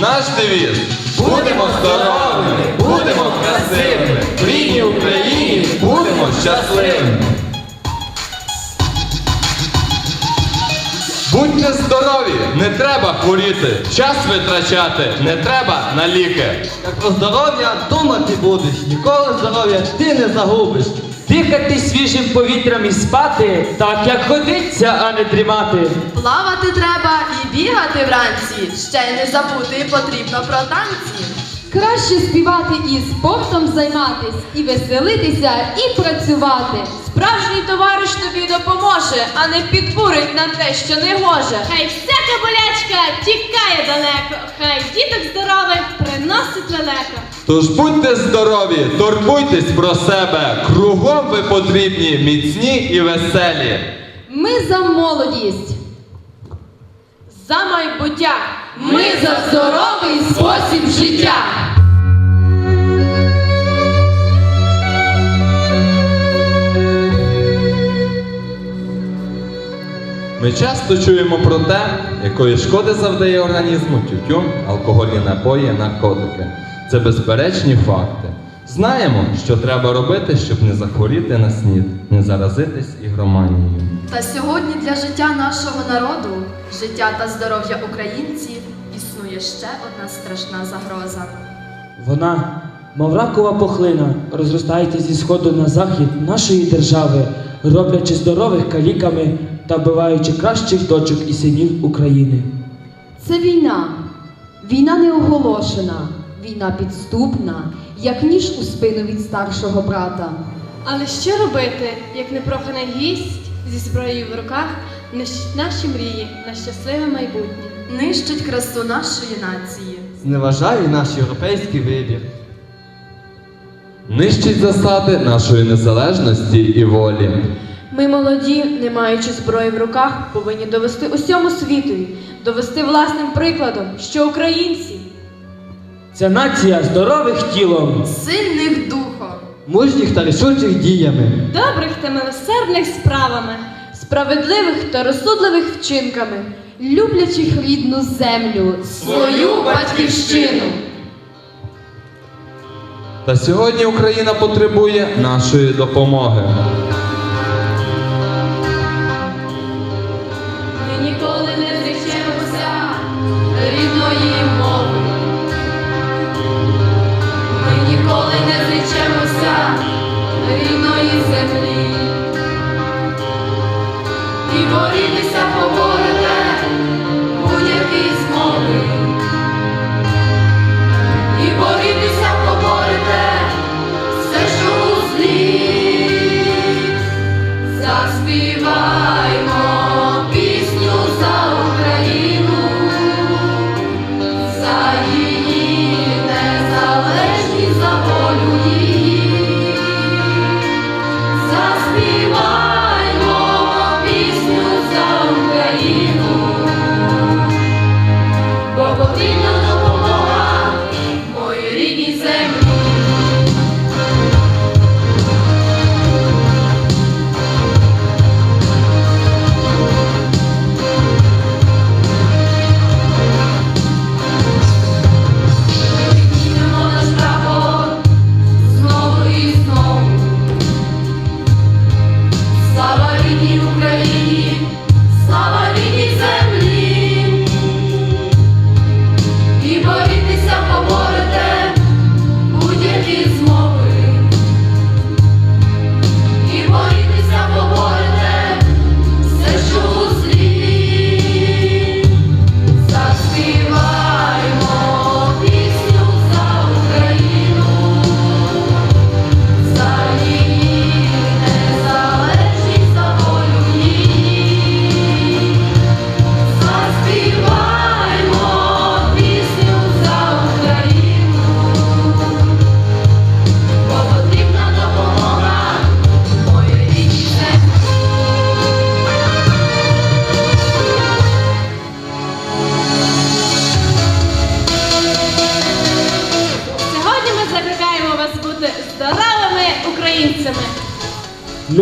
Наш девіз Будемо здоровими, будемо красивими, в рідній Україні будемо щасливими. Будьте здорові, не треба хворіти, час витрачати, не треба на ліки. Як про здоров'я думати будеш, ніколи здоров'я ти не загубиш. Дихати свіжим повітрям і спати, так як годиться, а не дрімати. Плавати треба і бігати вранці. Ще й не забути потрібно про танці. Краще співати і спортом займатись, і веселитися, і працювати. Справжній товариш тобі допоможе, а не підбурить на те, що не гоже. Хай всяка болячка тікає далеко, хай діток здорових приносить лелека. Тож будьте здорові, турбуйтесь про себе, кругом ви потрібні, міцні і веселі. Ми за молодість. За майбуття. Ми за здоровий спосіб життя. Ми часто чуємо про те, якої шкоди завдає організму тютюн, алкогольні напої, наркотики. Це безперечні факти. Знаємо, що треба робити, щоб не захворіти на снід, не заразитись ігроманією. Та сьогодні для життя нашого народу, життя та здоров'я українців існує ще одна страшна загроза. Вона, мов ракова пухлина, розростається зі сходу на захід нашої держави, роблячи здорових каліками та вбиваючи кращих дочок і синів України. Це війна. Війна не оголошена, війна підступна, як ніж у спину від старшого брата. Але що робити, як непроханий гість зі зброєю в руках нищить наші мрії на щасливе майбутнє? Нищить красу нашої нації. Зневажає наш європейський вибір. Нищить засади нашої незалежності і волі. Ми молоді, не маючи зброї в руках, повинні довести усьому світові, довести власним прикладом, що українці Ця нація здорових тілом. сильних духом, Мужніх та рішучих діями. Добрих та милосердних справами. справедливих та розсудливих вчинками, Люблячих рідну землю, свою батьківщину. Та сьогодні Україна потребує нашої допомоги.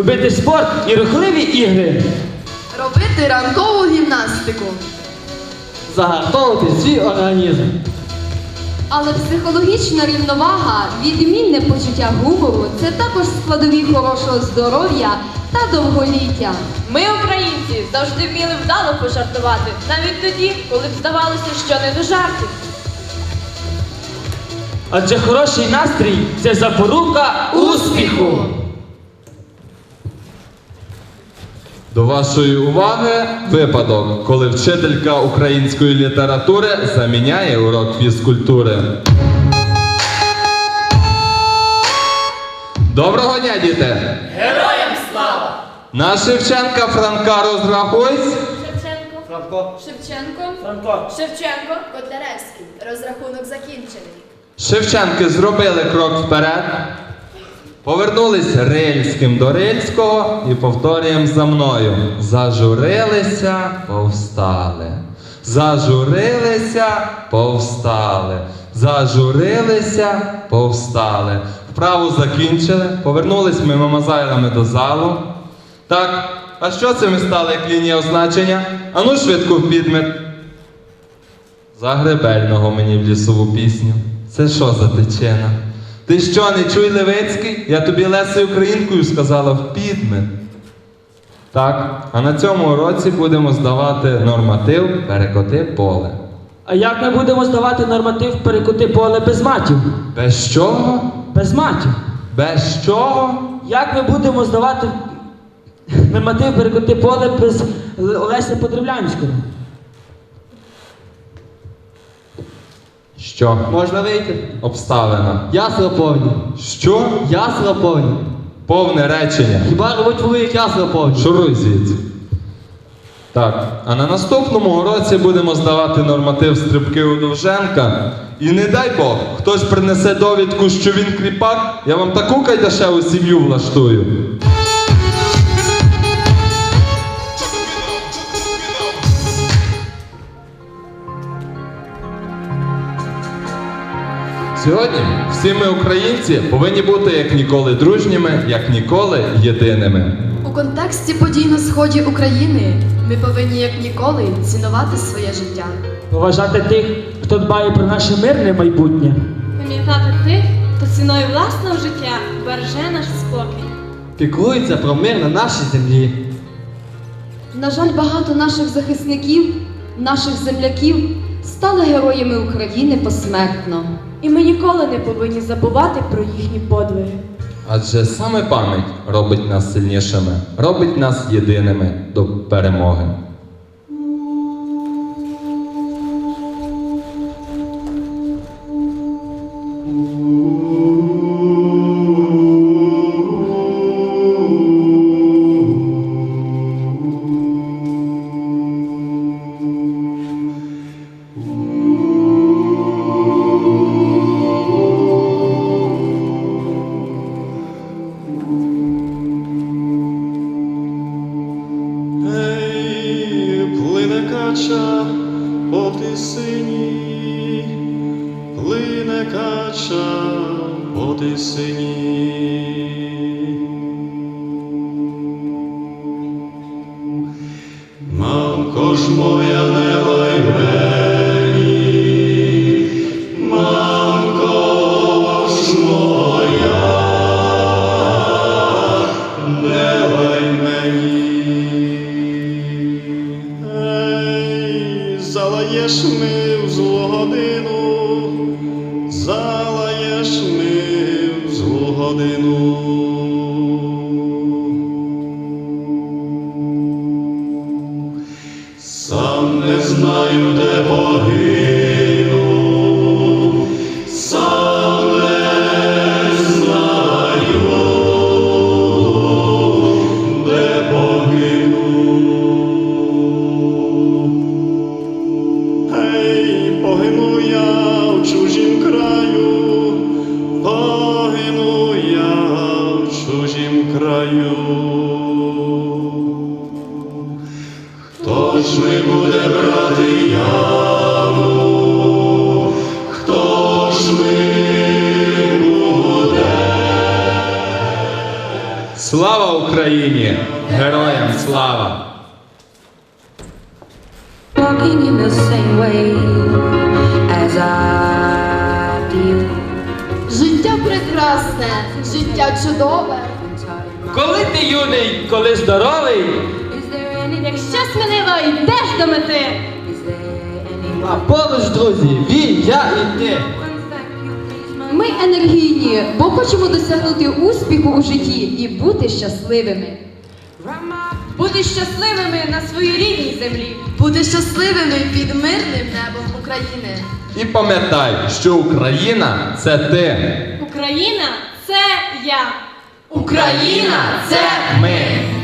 Любити спорт і рухливі ігри. Робити ранкову гімнастику. Загартовувати свій організм. Але психологічна рівновага, відмінне почуття гумору це також складові хорошого здоров'я та довголіття. Ми, українці, завжди вміли вдало пожартувати, навіть тоді, коли б здавалося, що не до жартів. Адже хороший настрій це запорука успіху. До вашої уваги випадок, коли вчителька української літератури заміняє урок фізкультури. Доброго дня, діти! Героям слава! На Шевченка Франка розрахуйсь. Шевченко. Франко. Шевченко. Франко. Шевченко. Котляревський. Розрахунок закінчений. Шевченки зробили крок вперед, повернулись рильським до рильського і повторюємо за мною. Зажурилися, повстали. Зажурилися, повстали. Зажурилися, повстали. Вправу закінчили, повернулись ми мамазайлами до залу. Так, а що це ми стали як лінія означення? Ану швидко в підмет. Загребельного мені в лісову пісню. Це що за тичина? Ти що, не чуй Левицький? Я тобі Лесею Українкою сказала в підмен. Так, а на цьому уроці будемо здавати норматив перекоти поле. А як ми будемо здавати норматив перекути поле без матів? Без чого? Без матів. Без чого? Як ми будемо здавати норматив перекути поле без Олеся Подрівлянського? Що? Можна вийти? Обставина. Ясно повні. Що? Ясно повні. Повне речення. Хіба рвуть воли ясно повні? Шуруй звідси. Так, а на наступному уроці будемо здавати норматив стрибки у Довженка. І не дай Бог, хтось принесе довідку, що він кріпак, я вам таку кайдашеву сім'ю влаштую. Сьогодні всі ми, українці, повинні бути як ніколи дружніми, як ніколи єдиними. У контексті подій на сході України ми повинні як ніколи цінувати своє життя. Поважати тих, хто дбає про наше мирне майбутнє. Пам'ятати тих, хто ціною власного життя береже наш спокій. Піклується про мир на нашій землі. На жаль, багато наших захисників, наших земляків стали героями України посмертно. І ми ніколи не повинні забувати про їхні подвиги. Адже саме пам'ять робить нас сильнішими, робить нас єдиними до перемоги. Ж моя не лай мені, мамко ж не лай залаєш ми в злу годину, залаєш ми в злу годину. Знаю, де погину, as Життя прекрасне, життя чудове. Коли ти юний, коли здоровий, Is there Якщо сміливо йдеш до мети, is there any А поруч, друзі, він, я і ти. Ми енергійні, бо хочемо досягнути успіху у житті і бути щасливими. Бути щасливими на своїй рідній землі. Бути щасливими під мирним небом України. І пам'ятай, що Україна це ти. Україна це я. Україна це Ми.